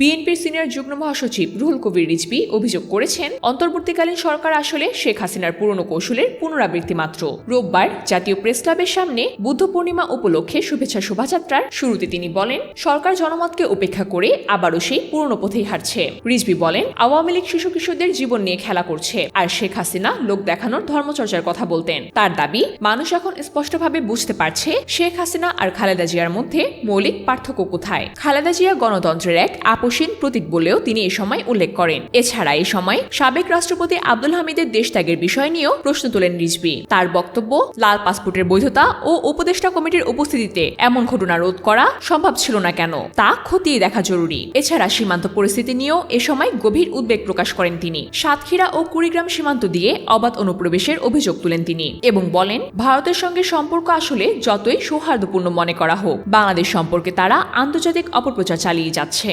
বিএনপির সিনিয়র যুগ্ম মহাসচিব রুহুল কবির রিজভি অভিযোগ করেছেন, অন্তর্বর্তীকালীন সরকার আসলে শেখ হাসিনার পুরনো কৌশলের পুনরাবৃত্তি মাত্র। রোববার জাতীয় প্রেস ক্লাবের সামনে বুদ্ধ পূর্ণিমা উপলক্ষে শুভেচ্ছা শোভাযাত্রার শুরুতে তিনি বলেন, সরকার জনমতকে উপেক্ষা করে আবারও সেই পুরনো পথেই হাঁটছে। রিজভি বলেন, আওয়ামী লীগ শিশু কিশোরদের জীবন নিয়ে খেলা করছে আর শেখ হাসিনা লোক দেখানোর ধর্মচর্চার কথা বলতেন। তার দাবি, মানুষ এখন স্পষ্টভাবে বুঝতে পারছে শেখ হাসিনা আর খালেদা জিয়ার মধ্যে মৌলিক পার্থক্য কোথায়। খালেদা জিয়া গণতন্ত্রের এক আপসীন প্রতীক বলেও তিনি এ সময় উল্লেখ করেন। এছাড়া এ সময় সাবেক রাষ্ট্রপতি আব্দুল হামিদের দেশ ত্যাগের বিষয় নিয়েও প্রশ্ন তোলেন রিজভি। তার বক্তব্য, লাল পাসপোর্টের বৈধতা ও উপদেষ্টা কমিটির উপস্থিতিতে এমন ঘটনা রোধ করা সম্ভব ছিল না কেন, তা খতিয়ে দেখা জরুরি। এছাড়া সীমান্ত পরিস্থিতি নিয়েও এ সময় গভীর উদ্বেগ প্রকাশ করেন তিনি। সাতক্ষীরা ও কুড়িগ্রাম সীমান্ত দিয়ে অবাধ অনুপ্রবেশের অভিযোগ তুলেন তিনি এবং বলেন, ভারতের সঙ্গে সম্পর্ক আসলে যতই সৌহার্দ্যপূর্ণ মনে করা হোক, বাংলাদেশ সম্পর্কে তারা আন্তর্জাতিক অপপ্রচার চালিয়ে যাচ্ছে।